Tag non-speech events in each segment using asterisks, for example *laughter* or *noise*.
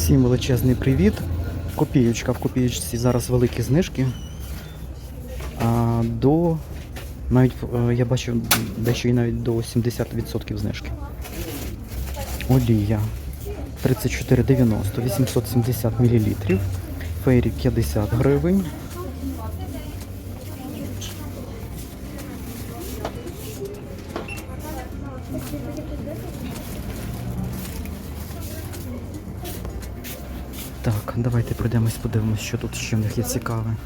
Всім величезний привіт. Копіючка в копіючці зараз великі знижки. А, до навіть е, я бачив дещо і навіть до 70% знижки. Олія 34,90, 870 мл. Фейрі 50 гривень. Так, давайте пройдемось, подивимось, що тут ще в них є цікаве.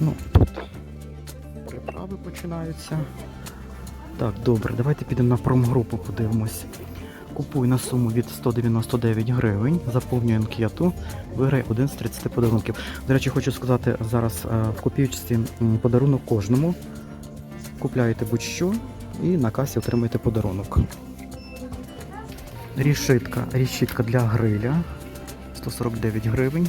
Ну, тут приправи починаються. Так, добре, давайте підемо на промгрупу, подивимось. Купуй на суму від 199 гривень, заповнюй анкету, виграй один з 30 подарунків. До речі, хочу сказати, зараз е, в копійці подарунок кожному. Купляєте будь-що і на касі отримаєте подарунок. Рішитка, рішітка для гриля 149 гривень.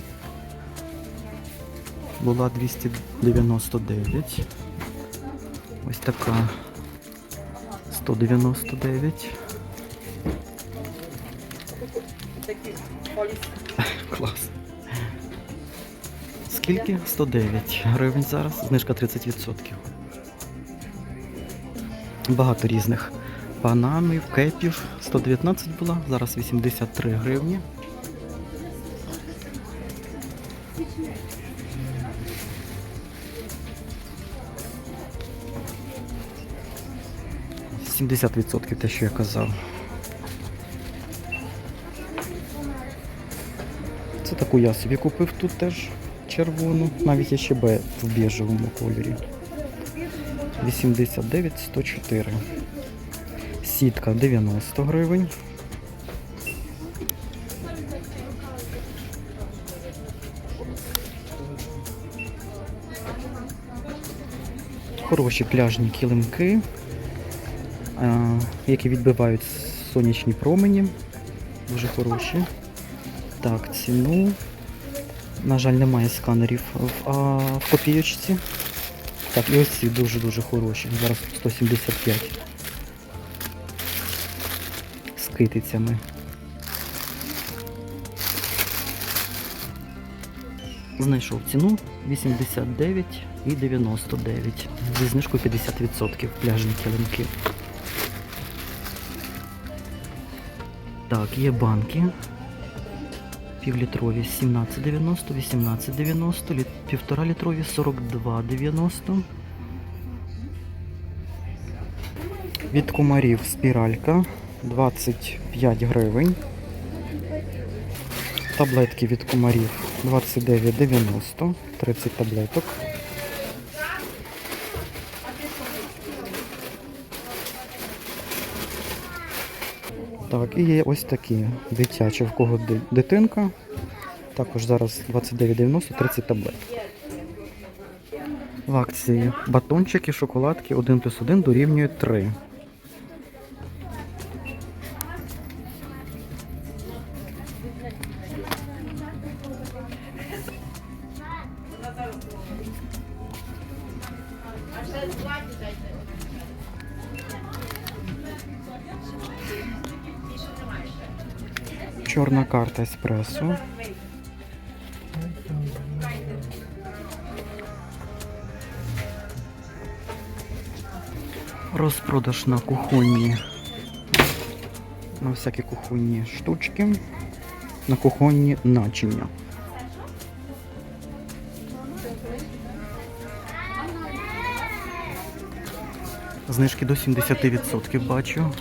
Була 299. Ось така 199. Клас. Скільки? 109 гривень зараз. Знижка 30%. Багато різних бананів, кепів. 119 була, зараз 83 гривні. Сімдесят відсотків те, що я казав. Це таку я собі купив тут теж червону, навіть є ще Б в біжевому кольорі. 89 104. Сітка 90 гривень. Хороші пляжні килимки, які відбивають сонячні промені. Дуже хороші. Так, ціну. На жаль, немає сканерів в, а, в копійочці. Так, і ось ці дуже-дуже хороші. Зараз 175 з китицями. Знайшов ціну 89 і 99. Зі знижкою 50% пляжні килимки. Так, є банки. Півлітрові 17,90, 18,90, літ- півтора літрові 42,90. Від комарів спіралька 25 гривень. Таблетки від комарів 29,90, 30 таблеток. Так, і є ось такі дитячі, в кого дитинка. Також зараз 29,90, 30 таблеток. В акції батончики, шоколадки 1 плюс 1 дорівнює 3. Чорна карта еспресо. Розпродаж на кухонні. На всякі кухонні штучки. На кухонні начиння. Знижки до 70% бачу.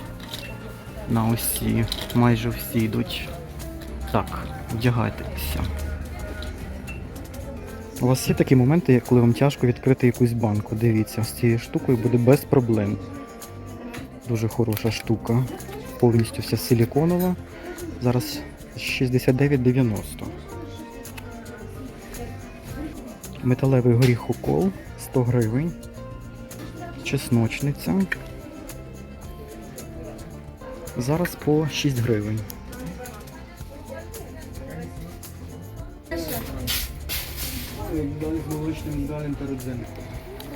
На усі, майже всі йдуть. Так, вдягайтеся. У вас є такі моменти, коли вам тяжко відкрити якусь банку. Дивіться, з цією штукою буде без проблем. Дуже хороша штука. Повністю вся силіконова. Зараз 69,90. Металевий горіх укол 100 гривень. Чесночниця. Зараз по 6 гривень.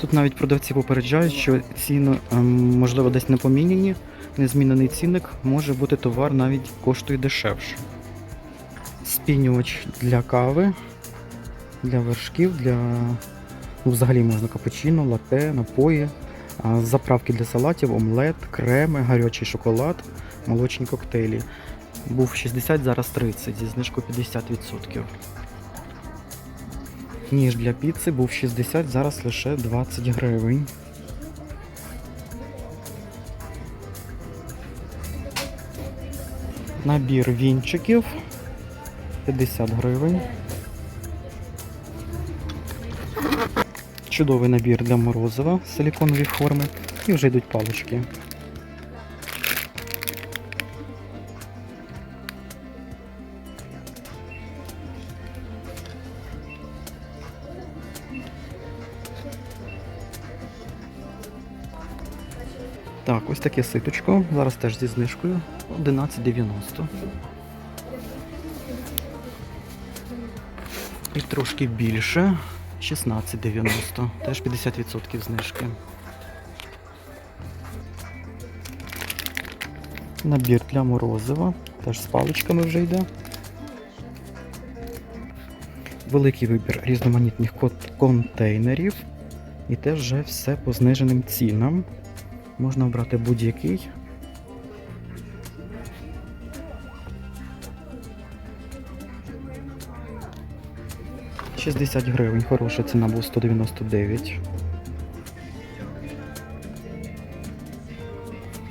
Тут навіть продавці попереджають, що ціни, ем, можливо, десь не поміняні. незмінений цінник, може бути товар навіть коштує дешевше. Спінювач для кави, для вершків, для ну, взагалі можна капучино, латте, напої, заправки для салатів, омлет, креми, гарячий шоколад, молочні коктейлі. Був 60, зараз 30, зі знижкою 50%. Ніж для піци був 60, зараз лише 20 гривень. Набір вінчиків 50 гривень. Чудовий набір для морозива силіконові форми. І вже йдуть палички. Ось таке ситочко. Зараз теж зі знижкою 11,90. І трошки більше 16,90. Теж 50% знижки. Набір для морозива. Теж з паличками вже йде. Великий вибір різноманітних контейнерів. І теж вже все по зниженим цінам. Можна обрати будь-який. Шістдесят гривень, хороша ціна була 199.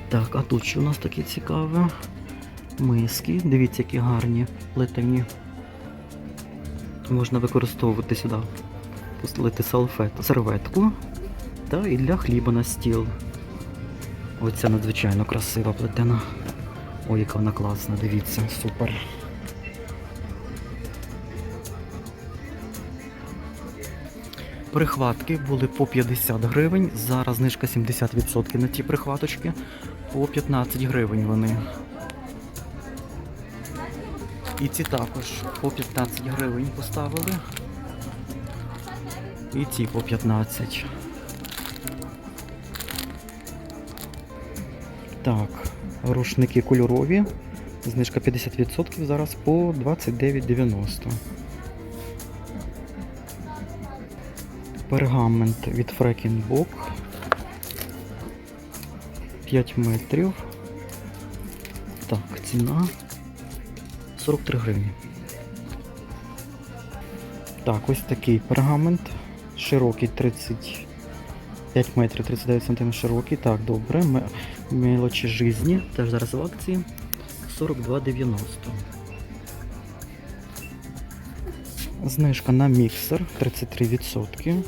Так, а тут що у нас таке цікаве? Миски. Дивіться, які гарні плетені. Можна використовувати сюди, постелити салфет, серветку. Та і для хліба на стіл. Оця надзвичайно красива плетена. Ой, яка вона класна, дивіться, супер. Прихватки були по 50 гривень, зараз знижка 70% на ті прихваточки, по 15 гривень вони. І ці також по 15 гривень поставили. І ці по 15. Так, рушники кольорові. Знижка 50% зараз по 29,90. Пергамент від Фрекінбок. 5 метрів. Так, ціна 43 гривні. Так, ось такий пергамент. Широкий 30 5 метрів 39 см широкий. Так, добре. Мелочі жизні. Теж зараз в акції. 42,90. Знижка на міксер 33%.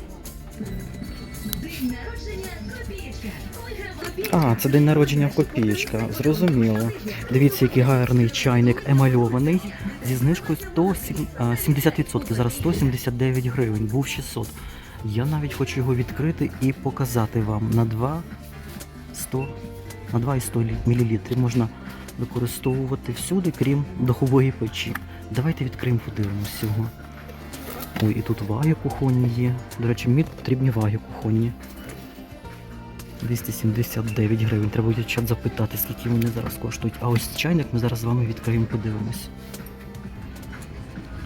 А, це день народження в копієчка. Зрозуміло. Дивіться, який гарний чайник емальований. Зі знижкою 107, а, 70%. Зараз 179 гривень. Був 600. Я навіть хочу його відкрити і показати вам на 2 100, на 2,100 мл можна використовувати всюди, крім духової печі. Давайте відкриємо, подивимось його. Ой, і тут ваги кухонні є. До речі, мені потрібні ваги кухонні. 279 гривень. Треба буде чат запитати, скільки вони зараз коштують. А ось чайник ми зараз з вами відкриємо, подивимось.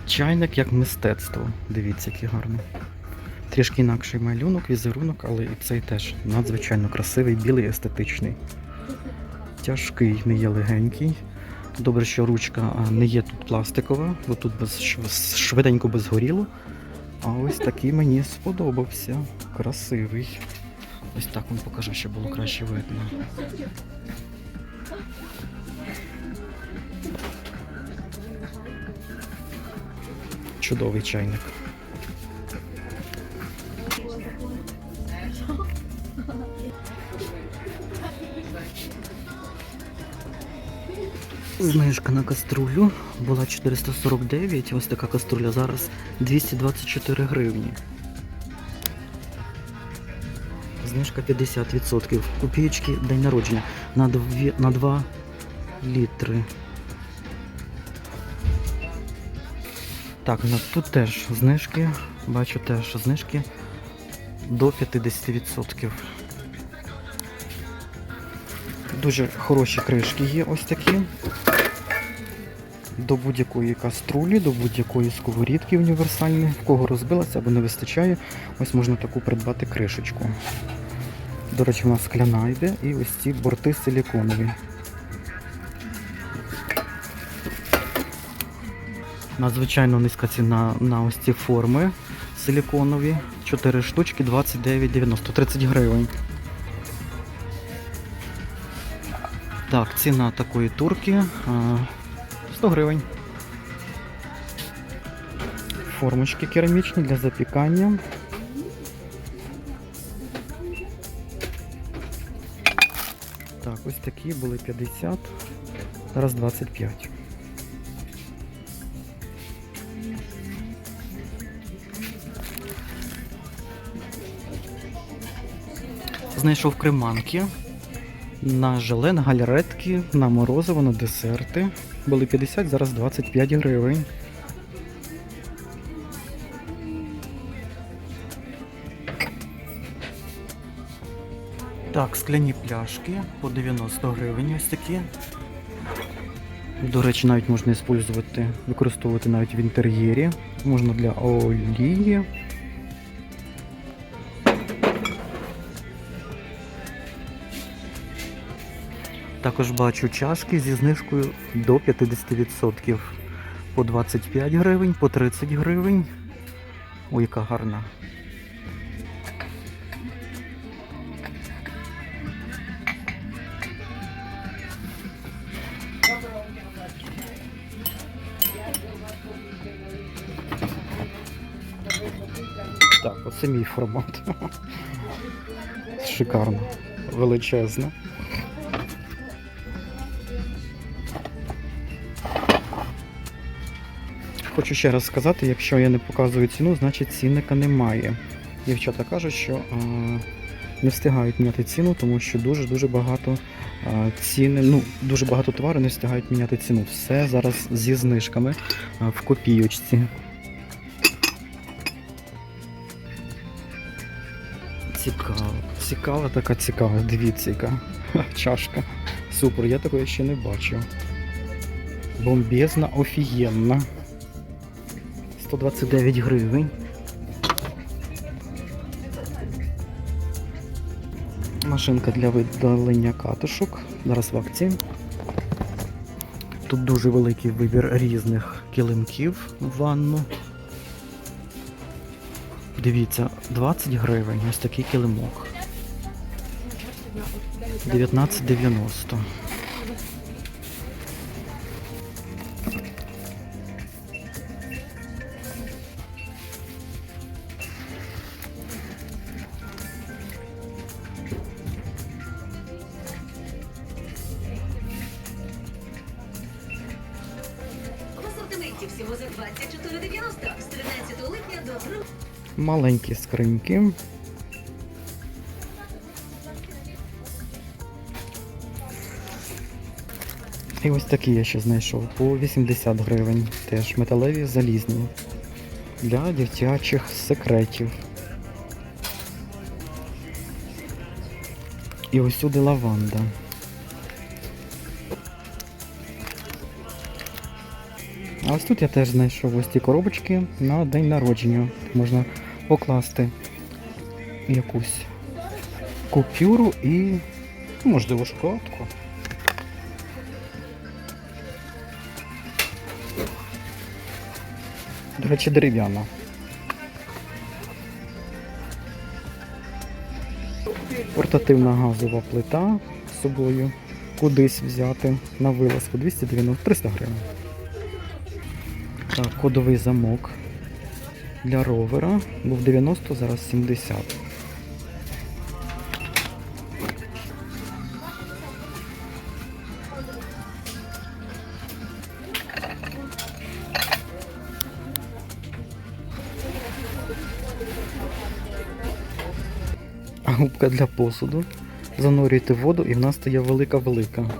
Чайник як мистецтво. Дивіться, який гарний. Трішки інакший малюнок, візерунок, але і цей теж надзвичайно красивий, білий, естетичний. Тяжкий, не є легенький. Добре, що ручка не є тут пластикова, бо тут без, швиденько би згоріло. А ось такий мені сподобався. Красивий. Ось так вам покажу, щоб було краще видно. Чудовий чайник. Знижка на каструлю була 449, ось така каструля зараз 224 гривні. Знижка 50%. Копійки день народження на 2, на 2 літри. Так, тут теж знижки. Бачу теж знижки до 50%. Дуже хороші кришки є ось такі. До будь-якої каструлі, до будь-якої сковорідки універсальної, в кого розбилася або не вистачає, ось можна таку придбати кришечку. До речі, у нас скляна йде і ось ці борти силіконові. Надзвичайно низька ціна на ось ці форми силіконові. 4 штучки 29,90, 30 гривень. Так, ціна такої турки 100 гривень. Формочки керамічні для запікання. Так, ось такі були 50, зараз 25. Знайшов креманки на желе, на галеретки, на морозиво, на десерти. Були 50, зараз 25 гривень. Так, скляні пляшки по 90 гривень ось такі. До речі, навіть можна використовувати, навіть в інтер'єрі. Можна для олії. Також бачу чашки зі знижкою до 50%. По 25 гривень, по 30 гривень. Ой, яка гарна. Так, оце мій формат. Шикарно, величезно. Хочу ще раз сказати, якщо я не показую ціну, значить цінника немає. Дівчата кажуть, що а, не встигають міняти ціну, тому що дуже-дуже багато а, ціни, ну, дуже багато товару не встигають міняти ціну. Все зараз зі знижками а, в копійочці. Цікаво, цікава така цікава. Дивіться, яка *laughs* чашка. Супер, я такої ще не бачив. Бомбезна, офігенна. 129 гривень. Машинка для видалення катушок. Зараз в акції. Тут дуже великий вибір різних килимків в ванну. Дивіться, 20 гривень. Ось такий килимок. 19,90. Всього за 24,90 з 13 липня до грудня. Маленькі скриньки. І ось такі я ще знайшов по 80 гривень. Теж металеві залізні. Для дитячих секретів. І ось сюди лаванда. А ось тут я теж знайшов ось ці коробочки на день народження. Можна покласти якусь купюру і, ну, можливо, шоколадку. До речі, дерев'яна. Портативна газова плита з собою. Кудись взяти на вилазку 290 300 гривень. Так, кодовий замок для ровера. Був 90, зараз 70. Губка для посуду. Занурюєте в воду і в нас стає велика-велика.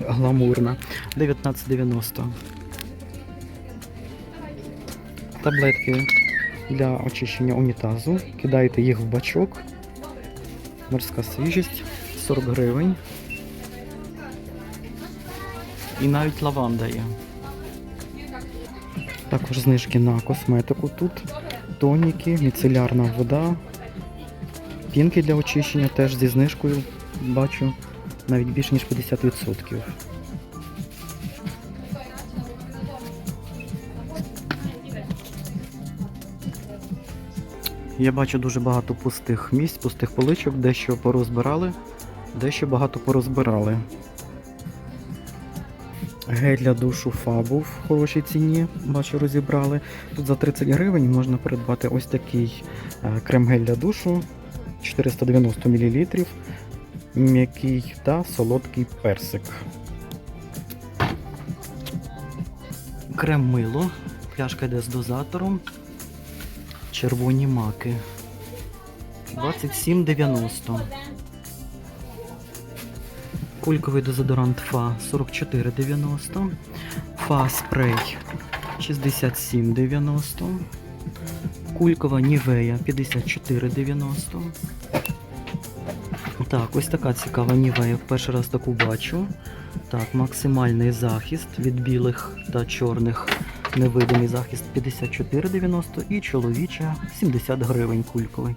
Гламурна. 19,90 таблетки для очищення унітазу. Кидаєте їх в бачок. Морська свіжість 40 гривень. І навіть лаванда є. Також знижки на косметику тут. Тоніки, міцелярна вода, пінки для очищення теж зі знижкою бачу навіть більше ніж 50%. Я бачу дуже багато пустих місць, пустих поличок, дещо порозбирали, дещо багато порозбирали. Гель для душу Фабу в хорошій ціні, бачу, розібрали. Тут за 30 гривень можна придбати ось такий е, крем-гель для душу 490 мл, м'який та солодкий персик. Крем-мило, пляшка йде з дозатором. Червоні маки. 27,90. Кульковий дезодорант Фа 44,90. Фа спрей 67,90. Кулькова Нівея 54,90. Так, ось така цікава Нівея. Перший раз таку бачу. Так, максимальний захист від білих та чорних. Невидимий захист 54,90 і чоловіча 70 гривень кульковий.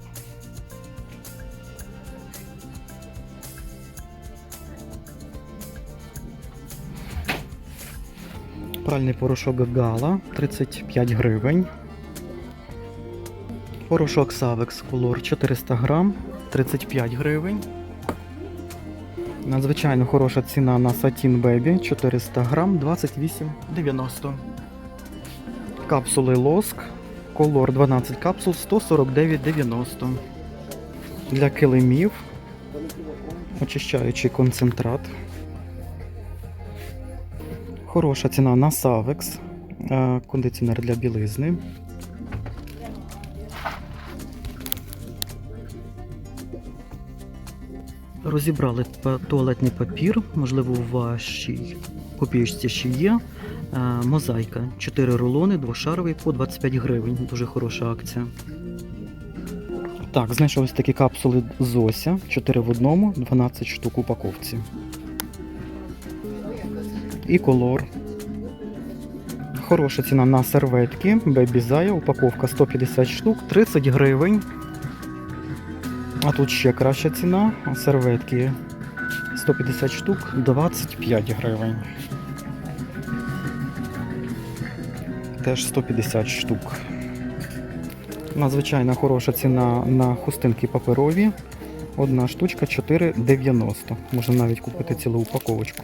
Пральний порошок Гала 35 гривень. Порошок Savex Color 400 грам 35 гривень. Надзвичайно хороша ціна на Satin Baby 400 грам 28,90. Капсули лоск. Колор 12 капсул 149,90. Для килимів. Очищаючий концентрат. Хороша ціна на е, Кондиціонер для білизни. Розібрали туалетний папір, можливо, у вашій копієчці ще є. Мозаїка. 4 рулони, двошаровий по 25 гривень. Дуже хороша акція. Так, знайшов такі капсули Зося. 4 в одному, 12 штук у упаковці. І колор. Хороша ціна на серветки. Zaya, упаковка 150 штук, 30 гривень. А тут ще краща ціна. Серветки 150 штук, 25 гривень. Теж 150 штук. Надзвичайно хороша ціна на хустинки паперові. Одна штучка 4,90. Можна навіть купити цілу упаковочку.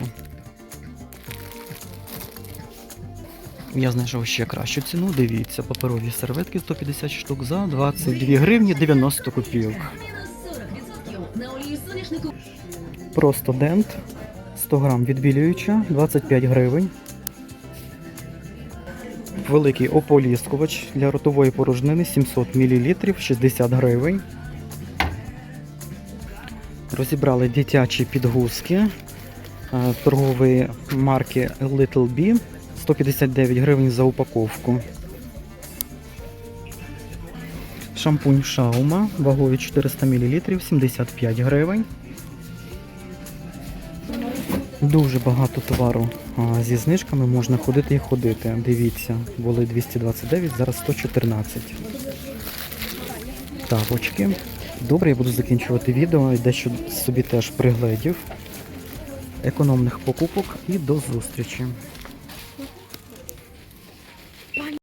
Я знайшов ще кращу ціну. Дивіться, паперові серветки 150 штук за 22 гривні 90 копійок. Мінус 40% на олію соняшнику. Просто дент 100 грам відбілююча 25 гривень. Великий ополіскувач для ротової порожнини 700 мл 60 гривень. Розібрали дитячі підгузки е, торгової марки Little B 159 гривень за упаковку. Шампунь Шаума вагою 400 мл 75 гривень. Дуже багато товару зі знижками можна ходити і ходити. Дивіться, були 229, зараз 114. Тапочки. Добре, я буду закінчувати відео і дещо собі теж пригледів. Економних покупок і до зустрічі.